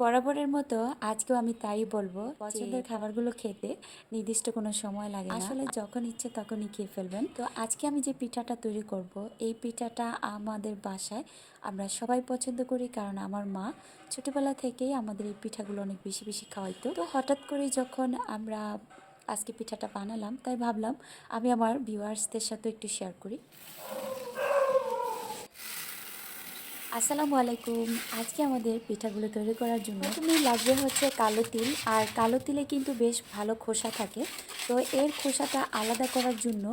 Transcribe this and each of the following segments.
বরাবরের মতো আজকেও আমি তাই বলব পছন্দের খাবারগুলো খেতে নির্দিষ্ট কোনো সময় লাগে আসলে যখন ইচ্ছে তখনই খেয়ে ফেলবেন। তো আজকে আমি যে পিঠাটা তৈরি করব এই পিঠাটা আমাদের বাসায় আমরা সবাই পছন্দ করি কারণ আমার মা ছোটবেলা থেকেই আমাদের এই পিঠাগুলো অনেক বেশি বেশি খাওয়াইতো। তো হঠাৎ করে যখন আমরা আজকে পিঠাটা বানালাম তাই ভাবলাম আমি আমার ভিউয়ার্সদের সাথে একটু শেয়ার করি। আসসালামু আলাইকুম। আজকে আমাদের পিঠাগুলো তৈরি করার জন্য তুমি লাগবে হচ্ছে কালো তিল, আর কালো তিলে কিন্তু বেশ ভালো খোসা থাকে। তো এর খোসাটা আলাদা করার জন্য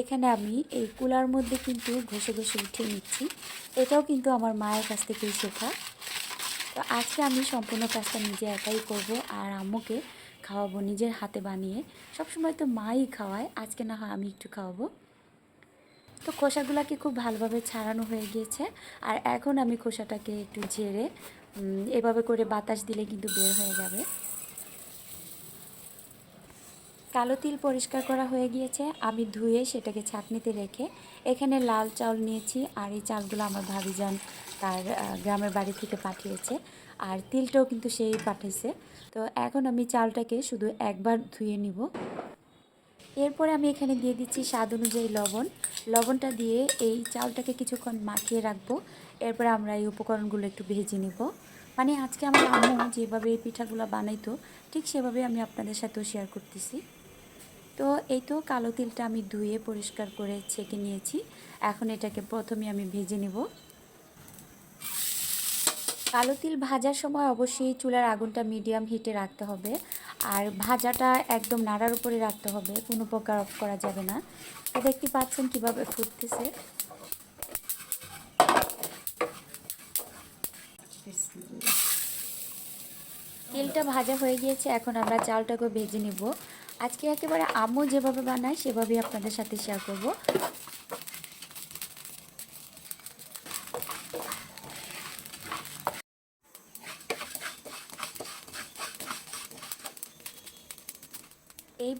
এখানে আমি এই কুলার মধ্যে কিন্তু ঘষে ঘষে উঠিয়ে নিচ্ছি। এটাও কিন্তু আমার মায়ের কাছ থেকেই শেখা। তো আজকে আমি সম্পূর্ণ কাজটা নিজে একাই করব আর আম্মুকে খাওয়াবো নিজের হাতে বানিয়ে। সবসময় তো মাই খাওয়ায়, আজকে না হয় আমি একটু খাওয়াবো। তো খোসাগুলোকে খুব ভালোভাবে ছাড়ানো হয়ে গিয়েছে। আর এখন আমি খোসাটাকে একটু ঝেড়ে এভাবে করে বাতাস দিলে কিন্তু বের হয়ে যাবে। কালো তিল পরিষ্কার করা হয়ে গিয়েছে। আমি ধুয়ে সেটাকে ছাঁকনিতে রেখে এখানে লাল চাউল নিয়েছি আর এই চালগুলো আমার ভাবিজান তার গ্রামের বাড়ি থেকে পাঠিয়েছে। আর তিলটাও কিন্তু সেই পাঠিয়েছে। তো এখন আমি চালটাকে শুধু একবার ধুয়ে নিব। এরপরে আমি এখানে দিয়ে দিচ্ছি স্বাদ অনুযায়ী লবণ। লবণটা দিয়ে এই চালটাকে কিছুক্ষণ মাখিয়ে রাখব। এরপরে আমরা এই উপকরণগুলো একটু ভেজে নিব। মানে আজকে আমার আম্মু যেভাবে এই পিঠাগুলো বানাইতো, ঠিক সেভাবে আমি আপনাদের সাথেও শেয়ার করতেছি। তো এই তো কালো তিলটা আমি ধুয়ে পরিষ্কার করে ছেঁকে নিয়েছি। এখন এটাকে প্রথমে আমি ভেজে নেব। কালো তিল ভাজার সময় অবশ্যই চুলার আগুনটা মিডিয়াম হিটে রাখতে হবে। আর ভাজাটা একদম নাড়ার উপরে রাখতে হবে, কোনো প্রকার অফ করা যাবে না। তো দেখতে পাচ্ছেন কীভাবে ফুটতেছে। তেলটা ভাজা হয়ে গিয়েছে, এখন আমরা চালটাকে ভেজে নিব। আজকে একেবারে আম্মু যেভাবে বানায়, সেভাবেই আপনাদের সাথে শেয়ার করব।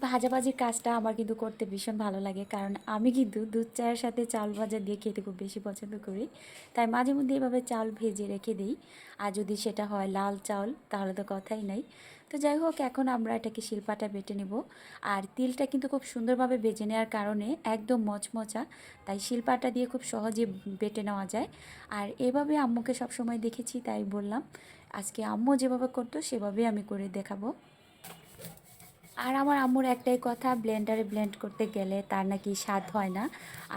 ভাজাভাজির কাজটা আমার কিন্তু করতে ভীষণ ভালো লাগে। কারণ আমি কিন্তু দুধ চায়ের সাথে চাল ভাজা দিয়ে খেতে খুব বেশি পছন্দ করি। তাই মাঝে মধ্যে এভাবে চাল ভেজে রেখে দিই। আর যদি সেটা হয় লাল চাল, তাহলে তো কথাই নাই। তো যাই হোক, এখন আমরা এটাকে শিল্পাটা বেটে নেব। আর তিলটা কিন্তু খুব সুন্দরভাবে বেজে নেওয়ার কারণে একদম মচমচা। তাই শিল্পাটা দিয়ে খুব সহজে বেটে নেওয়া যায়। আর এভাবে আম্মুকে সবসময় দেখেছি, তাই বললাম, আজকে আম্মু যেভাবে করতো, সেভাবেই আমি করে দেখাবো। আর আমার আম্মুর একটাই কথা ব্লেন্ডারে ব্লেন্ড করতে গেলে তার নাকি স্বাদ হয় না।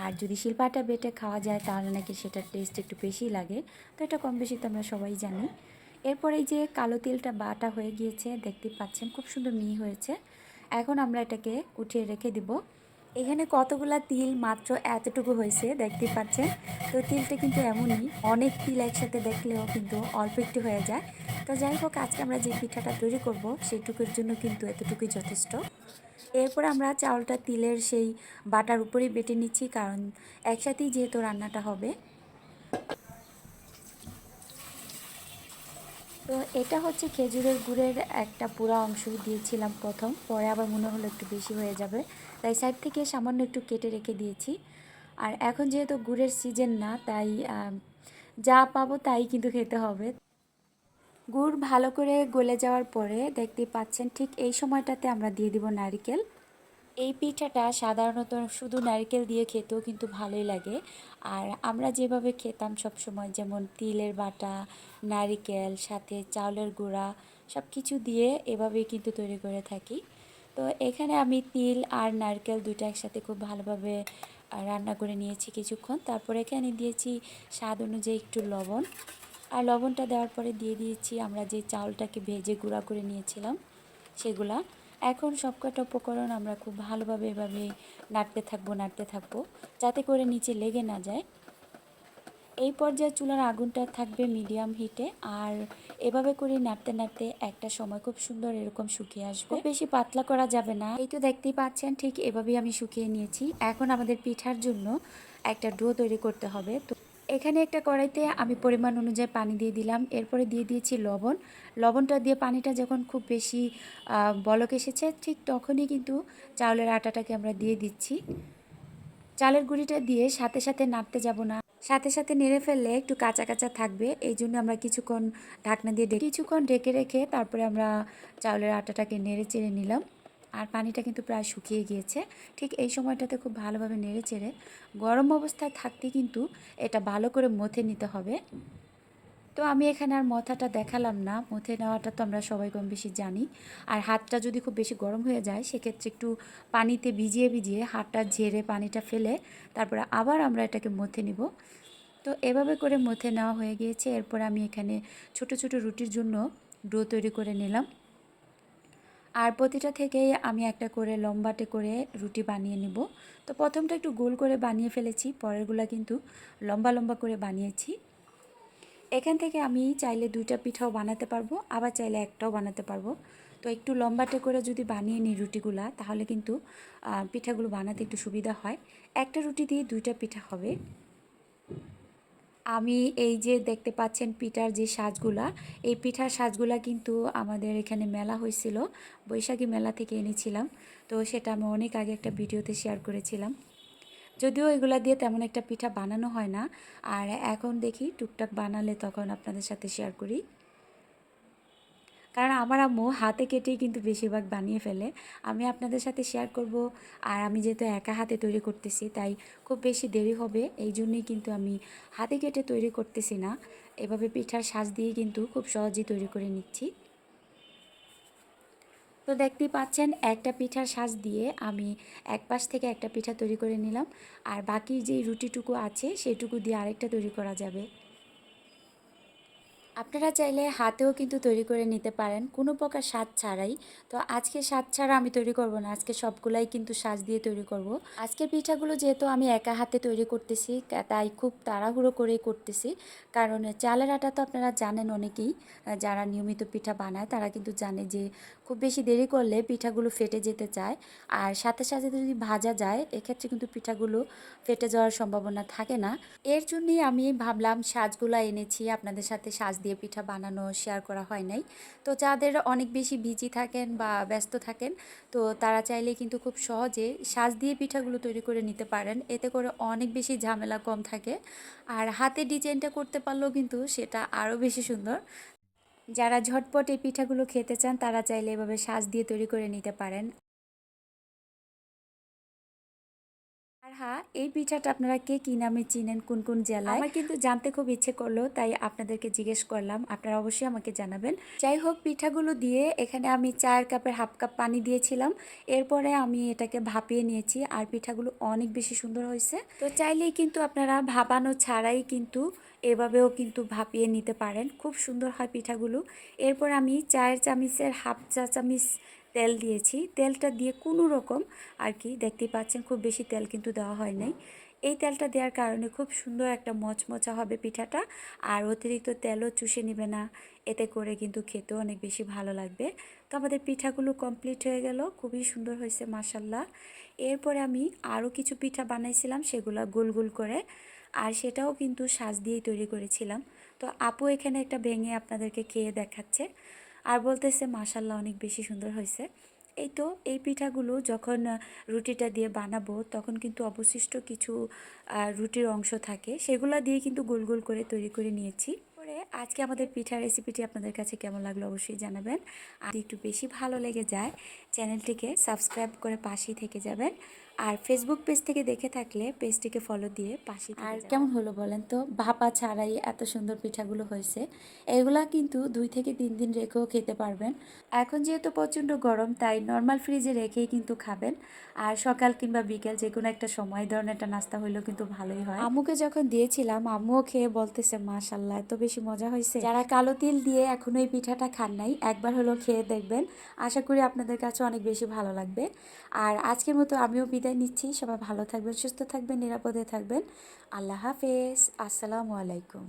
আর যদি শিল্পাটা বেটে খাওয়া যায়, তাহলে নাকি সেটার টেস্ট একটু বেশি লাগে। তো এটা কম বেশি তো আমরা সবাই জানি। এরপর এই যে কালো তিলটা বাটা হয়ে গিয়েছে দেখতে পাচ্ছেন খুব সুন্দর মিহি হয়েছে। এখন আমরা এটাকে উঠিয়ে রেখে দিব। এখানে কতগুলা তিল মাত্র এতটুকু হয়েছে দেখতে পাচ্ছেন। তো তিলটা কিন্তু এমনই, অনেক তিল একসাথে দেখলেও কিন্তু অল্প একটু হয়ে যায়। তো যাই হোক, আজকে আমরা যে পিঠাটা তৈরি করব সেইটুকুর জন্য কিন্তু এতটুকুই যথেষ্ট। এরপর আমরা চাউলটা তিলের সেই বাটার উপরেই বেটে নিচ্ছি, কারণ একসাথেই যেহেতু রান্নাটা হবে। তো এটা হচ্ছে খেজুরের গুড়ের একটা পুরা অংশ দিয়েছিলাম প্রথম। পরে আবার মনে হলো একটু বেশি হয়ে যাবে। তাই সাইড থেকে সামান্য একটু কেটে রেখে দিয়েছি। আর এখন যেহেতু গুড়ের সিজন না, তাই যা পাবো তাই কিন্তু খেতে হবে। গুড় ভালো করে গলে যাওয়ার পরে দেখতে পাচ্ছেন, ঠিক এই সময়টাতে আমরা দিয়ে দিব নারকেল। এই পিঠাটা সাধারণত শুধু নারকেল দিয়ে খেতেও কিন্তু ভালোই লাগে। আর আমরা যেভাবে খেতাম সব সময় যেমন তিলের বাটা, নারকেল, সাথে চাউলের গুঁড়া সব কিছু দিয়ে এভাবেই কিন্তু তৈরি করে থাকি। তো এখানে আমি তিল আর নারকেল দুটো একসাথে খুব ভালোভাবে রান্না করে নিয়েছি কিছুক্ষণ। তারপর এখানে দিয়েছি স্বাদ অনুযায়ী একটু লবণ। আর লবণটা দেওয়ার পরে দিয়ে দিয়েছি আমরা যে চাউলটাকে ভেজে গুঁড়া করে নিয়েছিলাম, সেগুলা। এখন সবকটা উপকরণ আমরা খুব ভালোভাবে এভাবে নাড়তে থাকব নাড়তে থাকব, যাতে করে নিচে লেগে না যায়। এই পর্যায়ে চুলার আগুনটা থাকবে মিডিয়াম হিটে আর এভাবে করে নাড়তে নাড়তে একটা সময় খুব সুন্দর এরকম শুকিয়ে আসবে। বেশি পাতলা করা যাবে না। এই তো দেখতেই পাচ্ছেন, ঠিক এভাবেই আমি শুকিয়ে নিয়েছি। এখন আমাদের পিঠার জন্য একটা ডো তৈরি করতে হবে। তো এখানে একটা কড়াইতে আমি পরিমাণ অনুযায়ী পানি দিয়ে দিলাম। এরপরে দিয়ে দিয়েছি লবণ। লবণটা দিয়ে পানিটা যখন খুব বেশি বলক এসেছে, ঠিক তখনই কিন্তু চাউলের আটাটাকে আমরা দিয়ে দিচ্ছি। চালের গুঁড়িটা দিয়ে সাথে সাথে নাড়তে যাব না। সাথে সাথে নেড়ে ফেললে একটু কাঁচা কাঁচা থাকবে। এই জন্য আমরা কিছুক্ষণ ঢাকনা দিয়ে কিছুক্ষণ ডেকে রেখে তারপরে আমরা চাউলের আটাটাকে নেড়ে চেড়ে নিলাম। আর পানিটা কিন্তু প্রায় শুকিয়ে গিয়েছে। ঠিক এই সময়টাতে খুব ভালোভাবে নেড়ে চেড়ে গরম অবস্থায় থাকতে কিন্তু এটা ভালো করে মথে নিতে হবে। তো আমি এখানে আর মাথাটা দেখালাম না, মথে নেওয়াটা তো আমরা সবাই কম বেশি জানি। আর হাতটা যদি খুব বেশি গরম হয়ে যায়, সেক্ষেত্রে একটু পানিতে ভিজিয়ে ভিজিয়ে হাতটা ঝেড়ে পানিটা ফেলে তারপরে আবার আমরা এটাকে মথে নিব। তো এভাবে করে মথে নেওয়া হয়ে গিয়েছে। এরপর আমি এখানে ছোট ছোট রুটির জন্য ডো তৈরি করে নিলাম। আর প্রতিটা থেকেই আমি একটা করে লম্বাটে করে রুটি বানিয়ে নিব। তো প্রথমটা একটু গোল করে বানিয়ে ফেলেছি, পরেরগুলা কিন্তু লম্বা লম্বা করে বানিয়েছি। এখান থেকে আমি চাইলে দুইটা পিঠাও বানাতে পারব, আবার চাইলে একটাও বানাতে পারব। তো একটু লম্বাটে করে যদি বানিয়ে নিই রুটিগুলা, তাহলে কিন্তু পিঠাগুলো বানাতে একটু সুবিধা হয়। একটা রুটি দিয়ে দুইটা পিঠা হবে। আমি এই যে দেখতে পাচ্ছেন পিঠার যে সাজগুলা, এই পিঠার সাজগুলা কিন্তু আমাদের এখানে মেলা হয়েছিল, বৈশাখী মেলা থেকে এনেছিলাম। তো সেটা আমি অনেক আগে একটা ভিডিওতে শেয়ার করেছিলাম। যদিও এগুলা দিয়ে তেমন একটা পিঠা বানানো হয় না, আর এখন দেখি টুকটাক বানালে তখন আপনাদের সাথে শেয়ার করি। কারণ আমার আম্মু হাতে কেটেই কিন্তু বেশিরভাগ বানিয়ে ফেলে। আমি আপনাদের সাথে শেয়ার করব। আর আমি যেহেতু একা হাতে তৈরি করতেছি, তাই খুব বেশি দেরি হবে। এই জন্যই কিন্তু আমি হাতে কেটে তৈরি করতেছি না। এভাবে পিঠার সাজ দিয়ে কিন্তু খুব সহজেই তৈরি করে নিচ্ছি। তো দেখতেই পাচ্ছেন, একটা পিঠার সাজ দিয়ে আমি এক পাশ থেকে একটা পিঠা তৈরি করে নিলাম। আর বাকি যেই রুটিটুকু আছে, সেটুকু দিয়ে আরেকটা তৈরি করা যাবে। আপনারা চাইলে হাতেও কিন্তু তৈরি করে নিতে পারেন, কোনো প্রকার স্বাদ ছাড়াই। তো আজকে স্বাদ ছাড়া আমি তৈরি করব না, আজকে সবগুলাই কিন্তু সাজ দিয়ে তৈরি করব। আজকের পিঠাগুলো যেহেতু আমি একা হাতে তৈরি করতেছি তাই খুব তাড়াহুড়ো করেই করতেছি। কারণ চালের আটা তো আপনারা জানেন অনেকেই, যারা নিয়মিত পিঠা বানায় তারা কিন্তু জানে যে খুব বেশি দেরি করলে পিঠাগুলো ফেটে যেতে চায়। আর সাথে সাথে যদি ভাজা যায়, এক্ষেত্রে কিন্তু পিঠাগুলো ফেটে যাওয়ার সম্ভাবনা থাকে না। এর জন্যই আমি ভাবলাম সাজগুলো এনেছি। আপনাদের সাথে সাজ দিয়ে পিঠা বানানো শেয়ার করা হয় নাই। তো যাদের অনেক বেশি বিজি থাকেন বা ব্যস্ত থাকেন, তো তারা চাইলে কিন্তু খুব সহজে সাজ দিয়ে পিঠাগুলো তৈরি করে নিতে পারেন। এতে করে অনেক বেশি ঝামেলা কম থাকে। আর হাতে ডিজাইনটা করতে পারলেও কিন্তু সেটা আরও বেশি সুন্দর। যারা ঝটপট এই পিঠাগুলো খেতে চান, তারা চাইলে এভাবে সাজ দিয়ে তৈরি করে নিতে পারেন। হ্যাঁ এই পিঠাটা আপনারা কে কী নামে চিনেন, কোন কোন জেলায়? আমার কিন্তু জানতে খুব ইচ্ছে করল, তাই আপনাদেরকে জিজ্ঞেস করলাম। আপনারা অবশ্যই আমাকে জানাবেন। যাই হোক, পিঠাগুলো দিয়ে এখানে আমি চায়ের কাপের হাফ কাপ পানি দিয়েছিলাম। এরপরে আমি এটাকে ভাপিয়ে নিয়েছি, আর পিঠাগুলো অনেক বেশি সুন্দর হয়েছে। তো চাইলেই কিন্তু আপনারা ভাপানো ছাড়াই কিন্তু এভাবেও কিন্তু ভাপিয়ে নিতে পারেন। খুব সুন্দর হয় পিঠাগুলো। এরপর আমি চায়ের চামিচের হাফ চা চামিচ তেল দিয়েছি। তেলটা দিয়ে কোনো রকম আর কি, দেখতেই পাচ্ছেন খুব বেশি তেল কিন্তু দেওয়া হয় নাই। এই তেলটা দেওয়ার কারণে খুব সুন্দর একটা মচমচা হবে পিঠাটা। আর অতিরিক্ত তেলও চুষে নেবে না। এতে করে কিন্তু খেতেও অনেক বেশি ভালো লাগবে। তো আমাদের পিঠাগুলো কমপ্লিট হয়ে গেল। খুবই সুন্দর হয়েছে মাসাল্লাহ এরপরে আমি আরও কিছু পিঠা বানাইছিলাম, সেগুলো গোল গোল করে। আর সেটাও কিন্তু সাজ দিয়েই তৈরি করেছিলাম। তো আপু এখানে একটা ভেঙে আপনাদেরকে খেয়ে দেখাচ্ছে। আর বলতেছে মাসাল্লাহ অনেক বেশি সুন্দর হয়েছে। এই তো, এই পিঠাগুলো যখন রুটিটা দিয়ে বানাবো, তখন কিন্তু অবশিষ্ট কিছু রুটির অংশ থাকে। সেগুলো দিয়ে কিন্তু গোল গোল করে তৈরি করে নিয়েছি। পরে আজকে আমাদের পিঠা রেসিপিটি আপনাদের কাছে কেমন লাগল অবশ্যই জানাবেন। আর একটু বেশি ভালো লেগে যায়, চ্যানেলটিকে সাবস্ক্রাইব করে পাশেই থেকে যাবেন। আর ফেসবুক পেজ থেকে দেখে থাকলে পেজটিকে ফলো দিয়ে পাশে আর কেমন হলো বলেন তো? ভাপা ছাড়াই এত সুন্দর পিঠাগুলো হয়েছে। এগুলা কিন্তু দুই থেকে তিন দিন রেখেও খেতে পারবেন। এখন যেহেতু প্রচণ্ড গরম তাই নর্মাল ফ্রিজে রেখেই কিন্তু খাবেন। আর সকাল কিংবা বিকেল যে কোনো একটা সময় ধরনের একটা নাস্তা হইলেও কিন্তু ভালোই হয়। আম্মুকে যখন দিয়েছিলাম আম্মুও খেয়ে বলতেছে মাশাল্লাহ এত বেশি মজা হয়েছে। যারা কালো তিল দিয়ে এখনও এই পিঠাটা খান নাই একবার হলো খেয়ে দেখবেন। আশা করি আপনাদের কাছে অনেক বেশি ভালো লাগবে। আর আজকের মতো আমিও বিদায় নিচ্ছি। সবাই ভালো থাকবেন সুস্থ থাকবেন নিরাপদে থাকবেন। আল্লাহ হাফেজ। আসসালামু আলাইকুম।